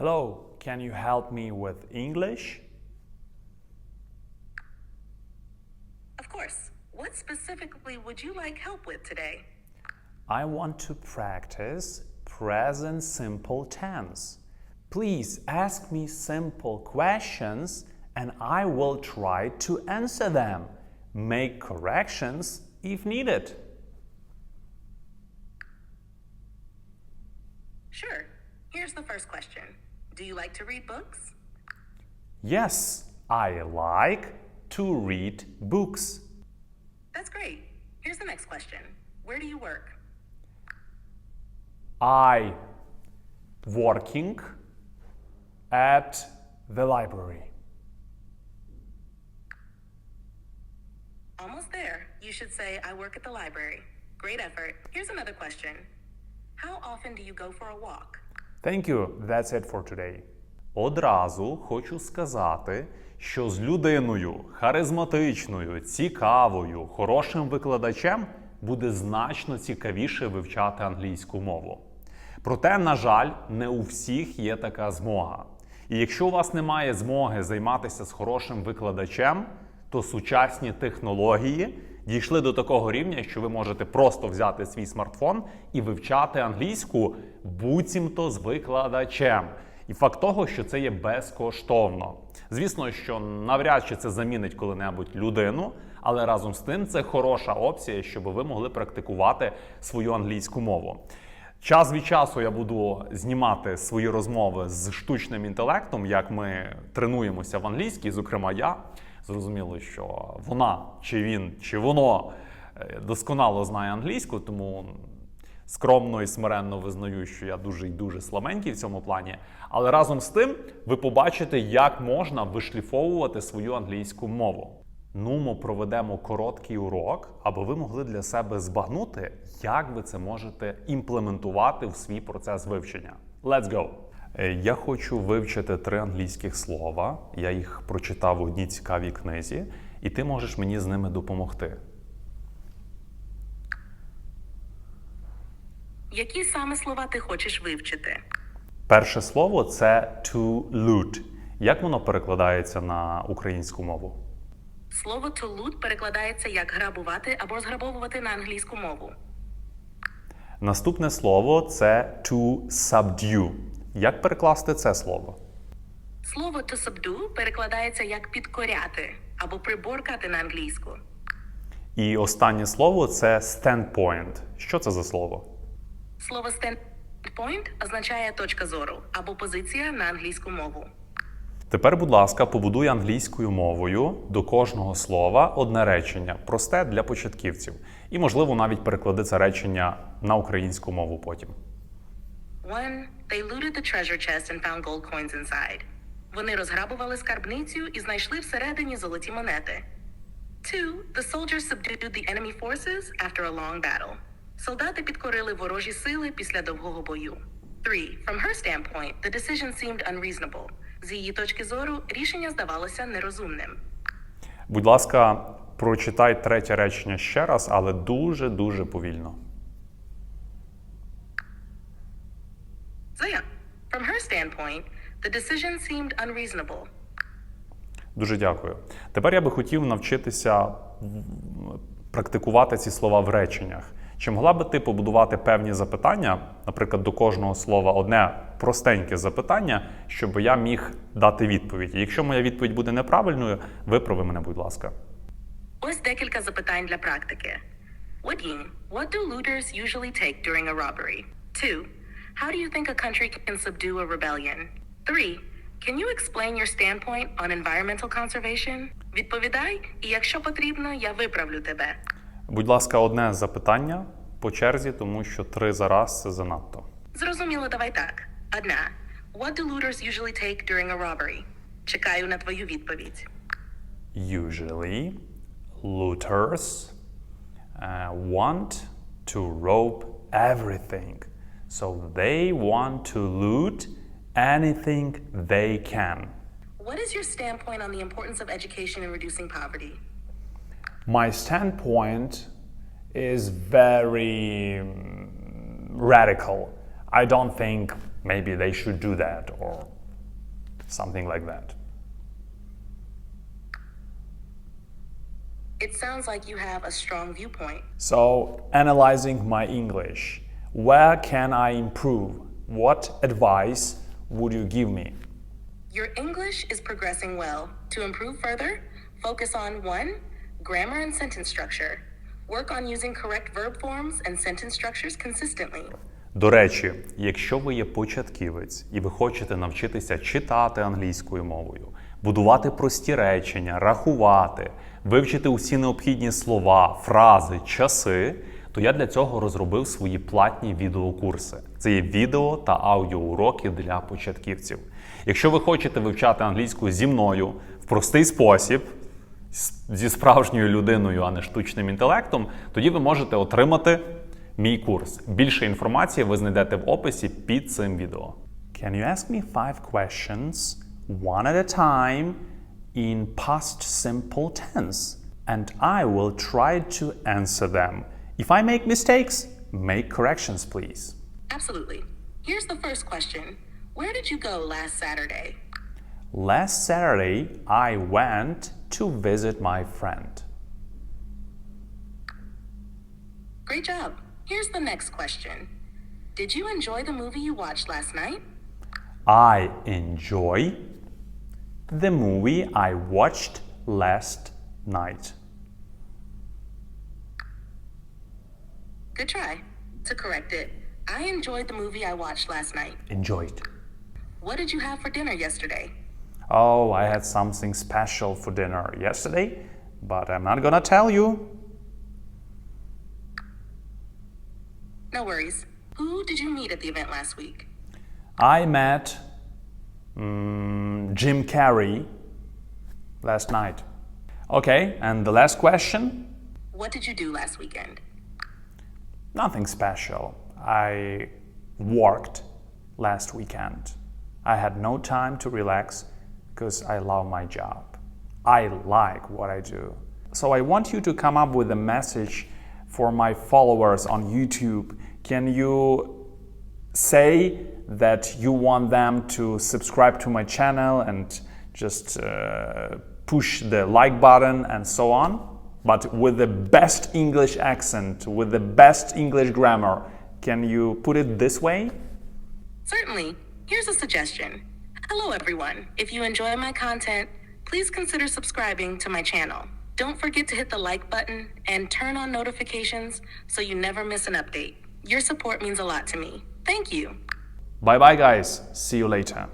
Hello, can you help me with English? Of course. What specifically would you like help with today? I want to practice present simple tense. Please ask me simple questions and I will try to answer them. Make corrections if needed. Sure. Here's the first question Do you like to read books? Yes, I like to read books. That's great. Here's the next question Where do you work? I working at the library. Almost there. You should say, I work at the library. Great effort. Here's another question How often do you go for a walk? Thank you. That's it for today. Одразу хочу сказати, що з людиною харизматичною, цікавою, хорошим викладачем буде значно цікавіше вивчати англійську мову. Проте, на жаль, не у всіх є така змога. І якщо у вас немає змоги займатися з хорошим викладачем, то сучасні технології дійшли до такого рівня, що ви можете просто взяти свій смартфон і вивчати англійську буцімто з викладачем. І факт того, що це є безкоштовно. Звісно, що навряд чи це замінить коли-небудь людину, але разом з тим це хороша опція, щоб ви могли практикувати свою англійську мову. Час від часу я буду знімати свої розмови з штучним інтелектом, як ми тренуємося в англійській, зокрема я. Зрозуміло, що вона, чи він, чи воно е, досконало знає англійську, тому скромно і смиренно визнаю, що я дуже і дуже слабенький в цьому плані. Але разом з тим ви побачите, як можна вишліфовувати свою англійську мову. Ну, ми проведемо короткий урок, аби ви могли для себе збагнути, як ви це можете імплементувати в свій процес вивчення. Let's go! Е, Я хочу вивчити три англійських слова. Я їх прочитав в одній цікавій книзі, і ти можеш мені з ними допомогти. Які саме слова ти хочеш вивчити? Перше слово це to loot. Як воно перекладається на українську мову? Слово to loot перекладається як грабувати або зграбовувати на англійську мову. Наступне слово це to subdue. Як перекласти це слово? Слово to subdue перекладається як підкоряти або приборкати на англійську. І останнє слово це standpoint. Що це за слово? Слово standpoint означає точка зору або позиція на англійську мову. Тепер, будь ласка, побудуй англійською мовою до кожного слова одне речення, просте для початківців. І, можливо, навіть переклади це речення на українську мову потім. One, they looted the treasure chest and found gold coins inside. Вони розграбували скарбницю і знайшли всередині золоті монети. Two, the soldiers subdued the enemy forces after a long battle. Солдати підкорили ворожі сили після довгого бою. Three, from her standpoint, the decision seemed unreasonable. З її точки зору, рішення здавалося нерозумним. Будь ласка, прочитай третє речення ще раз, але дуже-дуже повільно. Zaya, from her standpoint, the decision seemed unreasonable. Дуже дякую. Тепер я би хотів навчитися практикувати ці слова в реченнях. Чи могла би ти побудувати певні запитання, наприклад, до кожного слова одне простеньке запитання, щоб я міг дати відповідь? І якщо моя відповідь буде неправильною, виправи мене, будь ласка. Ось декілька запитань для практики. One, what do looters usually take during a robbery? Two, how do you think a country can subdue a rebellion? Three, can you explain your standpoint on environmental conservation? Відповідай, і якщо потрібно, я виправлю тебе. Будь ласка, одне запитання по черзі, тому що три за раз це занадто. Зрозуміло, давай так. Одна. What do looters usually take during a robbery? Чекаю на твою відповідь. Usually, looters uh, want to rob everything. So they want to loot anything they can. What is your standpoint on the importance of education in reducing poverty? My standpoint is very mm, radical. I don't think maybe they should do that or something like that. It sounds like you have a strong viewpoint. So, analyzing my English, where can I improve? What advice would you give me? Your English is progressing well. To improve further, focus on 1. Grammar and sentence structure. Work on using correct verb forms and sentence structures consistently. До речі, якщо ви є початківець і ви хочете навчитися читати англійською мовою, будувати прості речення, рахувати, вивчити усі необхідні слова, фрази, часи, то я для цього розробив свої платні відеокурси. Це є відео та аудіоуроки для початківців. Якщо ви хочете вивчати англійську зі мною в простий спосіб, зі справжньою людиною, а не штучним інтелектом, тоді ви можете отримати мій курс. Більше інформації ви знайдете в описі під цим відео. Can you ask me five questions, one at a time, in past simple tense? And I will try to answer them. If I make mistakes, make corrections, please. Absolutely. Here's the first question Where did you go last Saturday? Last Saturday, I went to visit my friend. Great job. Here's the next question Did you enjoy the movie you watched last night? I enjoy the movie I watched last night. Good try. To correct it, I enjoyed the movie I watched last night. Enjoyed. What did you have for dinner yesterday? Oh, I had something special for dinner yesterday, but I'm not gonna tell you. No worries. Who did you meet at the event last week? I met mm, Jim Carrey last night. Okay, and the last question? What did you do last weekend? Nothing special. I worked last weekend. I had no time to relax because I love my job. I like what I do. So I want you to come up with a message for my followers on YouTube. Can you say that you want them to subscribe to my channel and just uh, push the like button and so on? But with the best English accent, with the best English grammar. Can you put it this way? Certainly. Here's a suggestion. Hello, everyone. If you enjoy my content, please consider subscribing to my channel. Don't forget to hit the like button and turn on notifications so you never miss an update. Your support means a lot to me. Thank you. Bye bye, guys. See you later.